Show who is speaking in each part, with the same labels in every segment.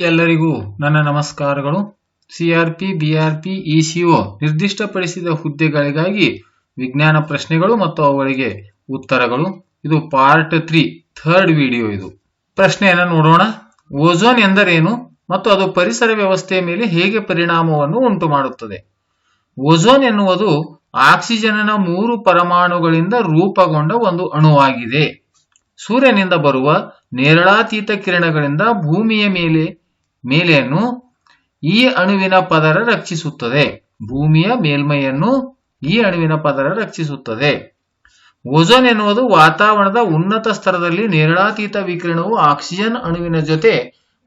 Speaker 1: ಎಲ್ಲರಿಗೂ ನನ್ನ ನಮಸ್ಕಾರಗಳು. ಸಿಆರ್ಪಿ, ಬಿಆರ್ಪಿ, ಇಸಿಒ ನಿರ್ದಿಷ್ಟಪಡಿಸಿದ ಹುದ್ದೆಗಳಿಗಾಗಿ ವಿಜ್ಞಾನ ಪ್ರಶ್ನೆಗಳು ಮತ್ತು ಅವುಗಳಿಗೆ ಉತ್ತರಗಳು. ಇದು ಪಾರ್ಟ್ ತ್ರೀ, ಥರ್ಡ್ ವಿಡಿಯೋ ಇದು. ಪ್ರಶ್ನೆಯನ್ನು ನೋಡೋಣ. ಓಝೋನ್ ಎಂದರೇನು ಮತ್ತು ಅದು ಪರಿಸರ ವ್ಯವಸ್ಥೆಯ ಮೇಲೆ ಹೇಗೆ ಪರಿಣಾಮವನ್ನು ಉಂಟು ಮಾಡುತ್ತದೆ ಓಝೋನ್ ಎನ್ನುವುದು ಆಕ್ಸಿಜನ್ನ ಮೂರು ಪರಮಾಣುಗಳಿಂದ ರೂಪುಗೊಂಡ ಒಂದು ಅಣುವಾಗಿದೆ. ಸೂರ್ಯನಿಂದ ಬರುವ ನೇರಳಾತೀತ ಕಿರಣಗಳಿಂದ ಭೂಮಿಯ ಮೇಲೆ ಮೇಲೆಯನ್ನು ಈ ಅಣುವಿನ ಪದರ ರಕ್ಷಿಸುತ್ತದೆ. ಭೂಮಿಯ ಮೇಲ್ಮೈಯನ್ನು ಈ ಅಣುವಿನ ಪದರ ರಕ್ಷಿಸುತ್ತದೆ. ಓಝೋನ್ ಎನ್ನುವುದು ವಾತಾವರಣದ ಉನ್ನತ ಸ್ತರದಲ್ಲಿ ನೇರಳಾತೀತ ವಿಕಿರಣವು ಆಕ್ಸಿಜನ್ ಅಣುವಿನ ಜೊತೆ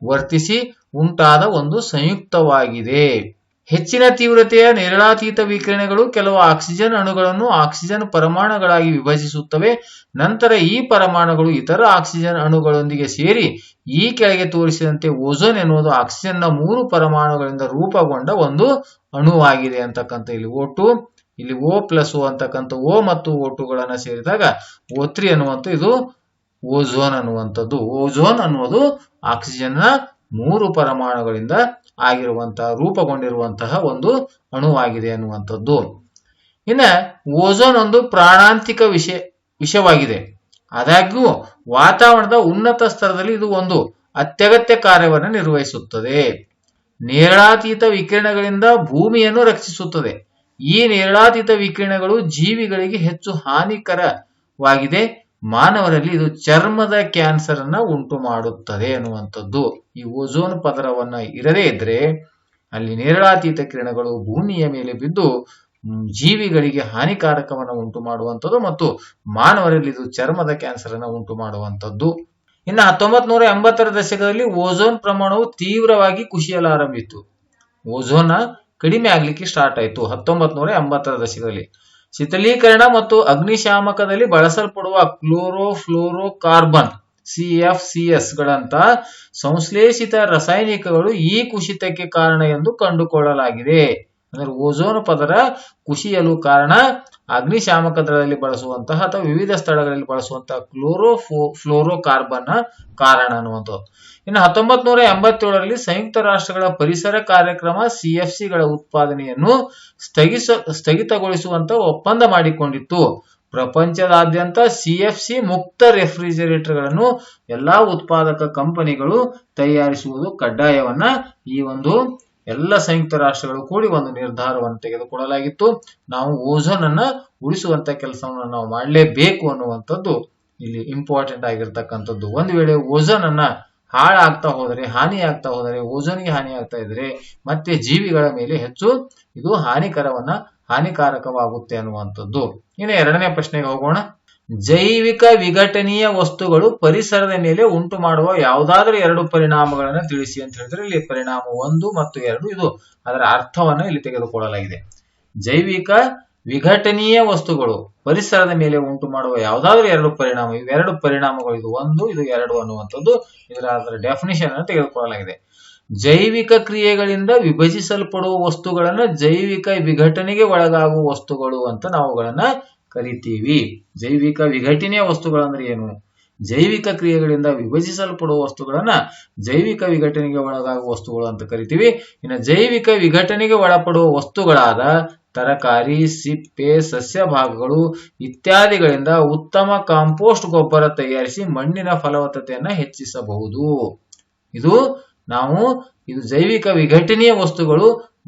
Speaker 1: ವರ್ತಿಸಿ ಉಂಟಾದ ಒಂದು ಸಂಯುಕ್ತವಾಗಿದೆ. ಹೆಚ್ಚಿನ ತೀವ್ರತೆಯ ನೇರಳಾತೀತ ವಿಕಿರಣಗಳು ಕೆಲವು ಆಕ್ಸಿಜನ್ ಅಣುಗಳನ್ನು ಆಕ್ಸಿಜನ್ ಪರಮಾಣುಗಳಾಗಿ ವಿಭಜಿಸುತ್ತವೆ. ನಂತರ ಈ ಪರಮಾಣುಗಳು ಇತರ ಆಕ್ಸಿಜನ್ ಅಣುಗಳೊಂದಿಗೆ ಸೇರಿ ಈ ಕೆಳಗೆ ತೋರಿಸಿದಂತೆ ಓಝೋನ್ ಎನ್ನುವುದು ಆಕ್ಸಿಜನ್ನ ಮೂರು ಪರಮಾಣುಗಳಿಂದ ರೂಪಗೊಂಡ ಒಂದು ಅಣುವಾಗಿದೆ ಅಂತಕ್ಕಂಥ ಇಲ್ಲಿ ಓಟು ಇಲ್ಲಿ ಓ ಪ್ಲಸ್ ಓ ಅಂತಕ್ಕಂಥ ಓ ಮತ್ತು ಓಟುಗಳನ್ನ ಸೇರಿದಾಗ ಓ ತ್ರೀ ಅನ್ನುವಂಥ ಇದು ಓಝೋನ್ ಅನ್ನುವಂಥದ್ದು. ಓಝೋನ್ ಅನ್ನುವುದು ಆಕ್ಸಿಜನ್ನ ಮೂರು ಪರಮಾಣುಗಳಿಂದ ಆಗಿರುವಂತಹ ರೂಪಗೊಂಡಿರುವಂತಹ ಒಂದು ಅಣುವಾಗಿದೆ ಅನ್ನುವಂಥದ್ದು. ಇನ್ನ ಓಝೋನ್ ಒಂದು ಪ್ರಾಣಾಂತಿಕ ವಿಷಯ ವಿಷಯವಾಗಿದೆ ಆದಾಗ್ಯೂ ವಾತಾವರಣದ ಉನ್ನತ ಸ್ತರದಲ್ಲಿ ಇದು ಒಂದು ಅತ್ಯಗತ್ಯ ಕಾರ್ಯವನ್ನು ನಿರ್ವಹಿಸುತ್ತದೆ. ನೇರಳಾತೀತ ವಿಕಿರಣಗಳಿಂದ ಭೂಮಿಯನ್ನು ರಕ್ಷಿಸುತ್ತದೆ. ಈ ನೇರಳಾತೀತ ವಿಕಿರಣಗಳು ಜೀವಿಗಳಿಗೆ ಹೆಚ್ಚು ಹಾನಿಕರವಾಗಿದೆ. ಮಾನವರಲ್ಲಿ ಇದು ಚರ್ಮದ ಕ್ಯಾನ್ಸರ್ ಅನ್ನ ಉಂಟು ಮಾಡುತ್ತದೆ ಅನ್ನುವಂಥದ್ದು ಈ ಓಜೋನ್ ಪದರವನ್ನ ಇರದೇ ಇದ್ರೆ ಅಲ್ಲಿ ನೇರಳಾತೀತ ಕಿರಣಗಳು ಭೂಮಿಯ ಮೇಲೆ ಬಿದ್ದು ಜೀವಿಗಳಿಗೆ ಹಾನಿಕಾರಕವನ್ನು ಉಂಟು ಮಾಡುವಂಥದ್ದು ಮತ್ತು ಮಾನವರಲ್ಲಿ ಇದು ಚರ್ಮದ ಕ್ಯಾನ್ಸರ್ ಅನ್ನು ಉಂಟು ಮಾಡುವಂಥದ್ದು. ಇನ್ನು ಹತ್ತೊಂಬತ್ ನೂರ ಎಂಬತ್ತರ ದಶಕದಲ್ಲಿ ಓಝೋನ್ ಪ್ರಮಾಣವು ತೀವ್ರವಾಗಿ ಕುಸಿಯಲಾರಂಭಿತು ಓಝೋನ್ ಕಡಿಮೆ ಆಗ್ಲಿಕ್ಕೆ ಸ್ಟಾರ್ಟ್ ಆಯಿತು ಹತ್ತೊಂಬತ್ ನೂರ ಎಂಬತ್ತರ ದಶಕದಲ್ಲಿ. ಶೀತಲೀಕರಣ ಮತ್ತು ಅಗ್ನಿಶಾಮಕದಲ್ಲಿ ಬಳಸಲ್ಪಡುವ ಕ್ಲೋರೋಫ್ಲೋರೋ ಕಾರ್ಬನ್ ಸಿಎಫ್ಸಿಎಸ್ ಗಳಂತ ಸಂಶ್ಲೇಷಿತ ರಾಸಾಯನಿಕಗಳು ಈ ಕುಸಿತಕ್ಕೆ ಕಾರಣ ಎಂದು ಕಂಡುಕೊಳ್ಳಲಾಗಿದೆ. ಅಂದ್ರೆ ಓಝೋನ್ ಪದರ ಕುಸಿಯಲು ಕಾರಣ ಅಗ್ನಿಶಾಮಕ ದಳದಲ್ಲಿ ಬಳಸುವಂತಹ ಅಥವಾ ವಿವಿಧ ಸ್ಥಳಗಳಲ್ಲಿ ಬಳಸುವಂತಹ ಕ್ಲೋರೋ ಫ್ಲೋರೋ ಕಾರ್ಬನ್ ಕಾರಣ ಅನ್ನುವಂಥದ್ದು. ಇನ್ನು ಹತ್ತೊಂಬತ್ ನೂರ ಎಂಬತ್ತೇಳರಲ್ಲಿ ಸಂಯುಕ್ತ ರಾಷ್ಟ್ರಗಳ ಪರಿಸರ ಕಾರ್ಯಕ್ರಮ ಸಿಎಫ್ಸಿಗಳ ಉತ್ಪಾದನೆಯನ್ನು ಸ್ಥಗಿಸ, ಸ್ಥಗಿತಗೊಳಿಸುವಂತ ಒಪ್ಪಂದ ಮಾಡಿಕೊಂಡಿತ್ತು. ಪ್ರಪಂಚದಾದ್ಯಂತ ಸಿಎಫ್ಸಿ ಮುಕ್ತ ರೆಫ್ರಿಜರೇಟರ್ಗಳನ್ನು ಎಲ್ಲಾ ಉತ್ಪಾದಕ ಕಂಪನಿಗಳು ತಯಾರಿಸುವುದು ಕಡ್ಡಾಯವನ್ನ ಈ ಒಂದು ಎಲ್ಲ ಸಂಯುಕ್ತ ರಾಷ್ಟ್ರಗಳು ಕೂಡಿ ಒಂದು ನಿರ್ಧಾರವನ್ನು ತೆಗೆದುಕೊಳ್ಳಲಾಗಿತ್ತು. ನಾವು ಓಝೋನ್ ಅನ್ನ ಉಳಿಸುವಂತ ಕೆಲಸವನ್ನು ನಾವು ಮಾಡಲೇಬೇಕು ಅನ್ನುವಂಥದ್ದು ಇಲ್ಲಿ ಇಂಪಾರ್ಟೆಂಟ್ ಆಗಿರ್ತಕ್ಕಂಥದ್ದು. ಒಂದು ವೇಳೆ ಓಝೋನ್ ಅನ್ನ ಹಾಳಾಗ್ತಾ ಹೋದರೆ ಹಾನಿ ಆಗ್ತಾ ಹೋದರೆ ಓಝೋನ್ಗೆ ಹಾನಿ ಆಗ್ತಾ ಇದ್ರೆ ಮತ್ತೆ ಜೀವಿಗಳ ಮೇಲೆ ಹೆಚ್ಚು ಇದು ಹಾನಿಕರವನ್ನ, ಹಾನಿಕಾರಕವಾಗುತ್ತೆ ಅನ್ನುವಂಥದ್ದು. ಇನ್ನು ಎರಡನೇ ಪ್ರಶ್ನೆಗೆ ಹೋಗೋಣ. ಜೈವಿಕ ವಿಘಟನೀಯ ವಸ್ತುಗಳು ಪರಿಸರದ ಮೇಲೆ ಉಂಟು ಮಾಡುವ ಯಾವುದಾದ್ರೂ ಎರಡು ಪರಿಣಾಮಗಳನ್ನು ತಿಳಿಸಿ ಅಂತ ಹೇಳಿದ್ರೆ ಇಲ್ಲಿ ಪರಿಣಾಮ ಒಂದು ಮತ್ತು ಎರಡು ಇದು ಅದರ ಅರ್ಥವನ್ನು ಇಲ್ಲಿ ತೆಗೆದುಕೊಳ್ಳಲಾಗಿದೆ. ಜೈವಿಕ ವಿಘಟನೀಯ ವಸ್ತುಗಳು ಪರಿಸರದ ಮೇಲೆ ಉಂಟು ಮಾಡುವ ಯಾವುದಾದ್ರೂ ಎರಡು ಪರಿಣಾಮ ಇವೆರಡು ಪರಿಣಾಮಗಳು, ಇದು ಒಂದು, ಇದು ಎರಡು ಅನ್ನುವಂಥದ್ದು ಇದರ ಅದರ ಡೆಫಿನಿಷನ್ ಅನ್ನು ತೆಗೆದುಕೊಳ್ಳಲಾಗಿದೆ. ಜೈವಿಕ ಕ್ರಿಯೆಗಳಿಂದ ವಿಭಜಿಸಲ್ಪಡುವ ವಸ್ತುಗಳನ್ನು ಜೈವಿಕ ವಿಘಟನೆಗೆ ಒಳಗಾಗುವ ವಸ್ತುಗಳು ಅಂತ ನಾವುಗಳನ್ನ ಕರಿತೀವಿ. ಜೈವಿಕ ವಿಘಟನೆಯ ವಸ್ತುಗಳಂದ್ರೆ ಏನು? ಜೈವಿಕ ಕ್ರಿಯೆಗಳಿಂದ ವಿಭಜಿಸಲ್ಪಡುವ ವಸ್ತುಗಳನ್ನ ಜೈವಿಕ ವಿಘಟನೆಗೆ ಒಳಗಾಗುವ ವಸ್ತುಗಳು ಅಂತ ಕರಿತೀವಿ. ಇನ್ನು ಜೈವಿಕ ವಿಘಟನೆಗೆ ಒಳಪಡುವ ವಸ್ತುಗಳಾದ ತರಕಾರಿ, ಸಿಪ್ಪೆ, ಸಸ್ಯ ಭಾಗಗಳು ಇತ್ಯಾದಿಗಳಿಂದ ಉತ್ತಮ ಕಾಂಪೋಸ್ಟ್ ಗೊಬ್ಬರ ತಯಾರಿಸಿ ಮಣ್ಣಿನ ಫಲವತ್ತತೆಯನ್ನ ಹೆಚ್ಚಿಸಬಹುದು. ಇದು ನಾವು, ಇದು ಜೈವಿಕ ವಿಘಟನೀಯ ವಸ್ತುಗಳು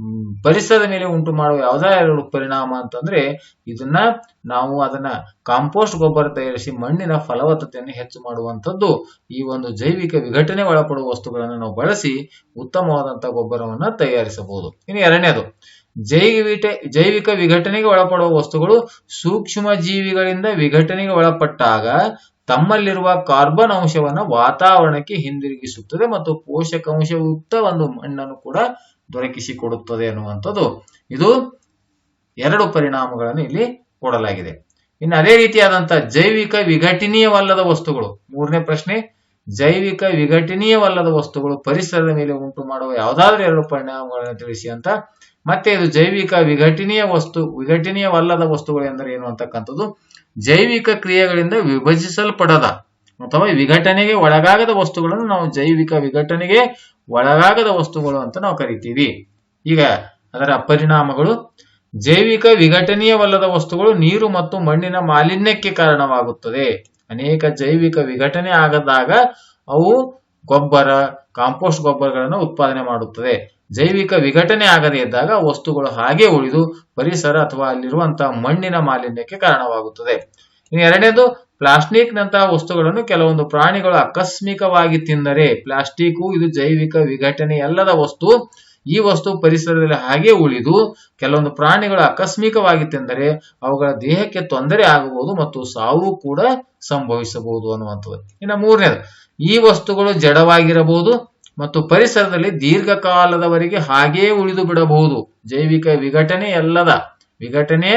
Speaker 1: ಪರಿಸರದ ಮೇಲೆ ಉಂಟು ಮಾಡುವ ಯಾವುದಾದ್ರು ಪರಿಣಾಮ ಅಂತಂದ್ರೆ ಇದನ್ನ ನಾವು ಅದನ್ನ ಕಾಂಪೋಸ್ಟ್ ಗೊಬ್ಬರ ತಯಾರಿಸಿ ಮಣ್ಣಿನ ಫಲವತ್ತತೆಯನ್ನು ಹೆಚ್ಚು ಮಾಡುವಂಥದ್ದು. ಈ ಒಂದು ಜೈವಿಕ ವಿಘಟನೆ ಒಳಪಡುವ ವಸ್ತುಗಳನ್ನು ನಾವು ಬಳಸಿ ಉತ್ತಮವಾದಂತಹ ಗೊಬ್ಬರವನ್ನ ತಯಾರಿಸಬಹುದು. ಇನ್ನು ಎರಡನೇದು, ಜೈವಿಟ, ಜೈವಿಕ ವಿಘಟನೆಗೆ ಒಳಪಡುವ ವಸ್ತುಗಳು ಸೂಕ್ಷ್ಮ ಜೀವಿಗಳಿಂದ ವಿಘಟನೆಗೆ ಒಳಪಟ್ಟಾಗ ತಮ್ಮಲ್ಲಿರುವ ಕಾರ್ಬನ್ ಅಂಶವನ್ನು ವಾತಾವರಣಕ್ಕೆ ಹಿಂದಿರುಗಿಸುತ್ತದೆ ಮತ್ತು ಪೋಷಕಾಂಶಯುಕ್ತ ಒಂದು ಮಣ್ಣನ್ನು ಕೂಡ ದೊರಕಿಸಿಕೊಡುತ್ತದೆ ಅನ್ನುವಂಥದ್ದು ಇದು ಎರಡು ಪರಿಣಾಮಗಳನ್ನು ಇಲ್ಲಿ ಕೊಡಲಾಗಿದೆ. ಇನ್ನು ಅದೇ ರೀತಿಯಾದಂತಹ ಜೈವಿಕ ವಿಘಟನೀಯವಲ್ಲದ ವಸ್ತುಗಳು. ಮೂರನೇ ಪ್ರಶ್ನೆ, ಜೈವಿಕ ವಿಘಟನೀಯವಲ್ಲದ ವಸ್ತುಗಳು ಪರಿಸರದ ಮೇಲೆ ಉಂಟು ಮಾಡುವ ಯಾವುದಾದ್ರೂ ಎರಡು ಪರಿಣಾಮಗಳನ್ನು ತಿಳಿಸಿ ಅಂತ. ಮತ್ತೆ ಇದು ಜೈವಿಕ ವಿಘಟನೀಯ ವಸ್ತು, ವಿಘಟನೀಯವಲ್ಲದ ವಸ್ತುಗಳು ಎಂದರೆ ಏನು ಅಂತಕ್ಕಂಥದ್ದು? ಜೈವಿಕ ಕ್ರಿಯೆಗಳಿಂದ ವಿಭಜಿಸಲ್ಪಡದ ಅಥವಾ ವಿಘಟನೆಗೆ ಒಳಗಾಗದ ವಸ್ತುಗಳನ್ನು ನಾವು ಜೈವಿಕ ವಿಘಟನೆಗೆ ಒಳಗಾಗದ ವಸ್ತುಗಳು ಅಂತ ನಾವು ಕರಿತೀವಿ. ಈಗ ಅದರ ಪರಿಣಾಮಗಳು, ಜೈವಿಕ ವಿಘಟನೀಯವಲ್ಲದ ವಸ್ತುಗಳು ನೀರು ಮತ್ತು ಮಣ್ಣಿನ ಮಾಲಿನ್ಯಕ್ಕೆ ಕಾರಣವಾಗುತ್ತದೆ. ಅನೇಕ ಜೈವಿಕ ವಿಘಟನೆ ಆಗದಾಗ ಅವು ಗೊಬ್ಬರ, ಕಾಂಪೋಸ್ಟ್ ಗೊಬ್ಬರಗಳನ್ನು ಉತ್ಪಾದನೆ ಮಾಡುತ್ತದೆ. ಜೈವಿಕ ವಿಘಟನೆ ಆಗದೇ ಇದ್ದಾಗ ವಸ್ತುಗಳು ಹಾಗೆ ಉಳಿದು ಪರಿಸರ ಅಥವಾ ಅಲ್ಲಿರುವಂತಹ ಮಣ್ಣಿನ ಮಾಲಿನ್ಯಕ್ಕೆ ಕಾರಣವಾಗುತ್ತದೆ. ಇನ್ನು ಎರಡನೇದು ಪ್ಲಾಸ್ಟಿಕ್ ನಂತಹ ವಸ್ತುಗಳನ್ನು ಕೆಲವೊಂದು ಪ್ರಾಣಿಗಳು ಆಕಸ್ಮಿಕವಾಗಿ ತಿಂದರೆ ಪ್ಲಾಸ್ಟಿಕ್ ಇದು ಜೈವಿಕ ವಿಘಟನೆ ಅಲ್ಲದ ವಸ್ತು. ಈ ವಸ್ತು ಪರಿಸರದಲ್ಲಿ ಹಾಗೆ ಉಳಿದು ಕೆಲವೊಂದು ಪ್ರಾಣಿಗಳು ಆಕಸ್ಮಿಕವಾಗಿ ತಿಂದರೆ ಅವುಗಳ ದೇಹಕ್ಕೆ ತೊಂದರೆ ಆಗಬಹುದು ಮತ್ತು ಸಾವು ಕೂಡ ಸಂಭವಿಸಬಹುದು ಅನ್ನುವಂಥದ್ದು. ಇನ್ನು ಮೂರನೇದು, ಈ ವಸ್ತುಗಳು ಜಡವಾಗಿರಬಹುದು ಮತ್ತು ಪರಿಸರದಲ್ಲಿ ದೀರ್ಘಕಾಲದವರೆಗೆ ಹಾಗೇ ಉಳಿದು ಬಿಡಬಹುದು. ಜೈವಿಕ ವಿಘಟನೆ ಅಲ್ಲದ ವಿಘಟನೆ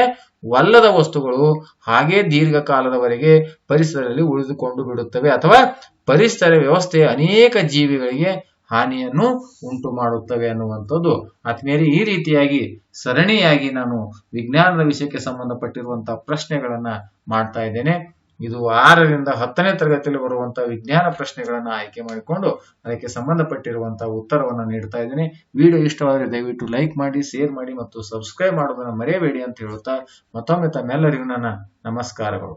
Speaker 1: ವಲ್ಲದ ವಸ್ತುಗಳು ಹಾಗೇ ದೀರ್ಘಕಾಲದವರೆಗೆ ಪರಿಸರದಲ್ಲಿ ಉಳಿದುಕೊಂಡು ಬಿಡುತ್ತವೆ ಅಥವಾ ಪರಿಸರ ವ್ಯವಸ್ಥೆಯ ಅನೇಕ ಜೀವಿಗಳಿಗೆ ಹಾನಿಯನ್ನು ಉಂಟು ಮಾಡುತ್ತವೆ ಅನ್ನುವಂಥದ್ದು. ಆತ್ಮೇಲೆ ಈ ರೀತಿಯಾಗಿ, ಸರಣಿಯಾಗಿ ನಾನು ವಿಜ್ಞಾನದ ವಿಷಯಕ್ಕೆ ಸಂಬಂಧಪಟ್ಟಿರುವಂತಹ ಪ್ರಶ್ನೆಗಳನ್ನ ಮಾಡ್ತಾ ಇದ್ದೇನೆ. ಇದು ಆರರಿಂದ ಹತ್ತನೇ ತರಗತಿಯಲ್ಲಿ ಬರುವಂತಹ ವಿಜ್ಞಾನ ಪ್ರಶ್ನೆಗಳನ್ನ ಆಯ್ಕೆ ಮಾಡಿಕೊಂಡು ಅದಕ್ಕೆ ಸಂಬಂಧಪಟ್ಟಿರುವಂತಹ ಉತ್ತರವನ್ನು ನೀಡ್ತಾ ಇದ್ದೀನಿ. ವಿಡಿಯೋ ಇಷ್ಟವಾದರೆ ದಯವಿಟ್ಟು ಲೈಕ್ ಮಾಡಿ, ಶೇರ್ ಮಾಡಿ ಮತ್ತು ಸಬ್ಸ್ಕ್ರೈಬ್ ಮಾಡೋದನ್ನು ಮರೆಯಬೇಡಿ ಅಂತ ಹೇಳುತ್ತಾ ಮತ್ತೊಮ್ಮೆ ತಮ್ಮೆಲ್ಲರಿಗೂ ನನ್ನ ನಮಸ್ಕಾರಗಳು.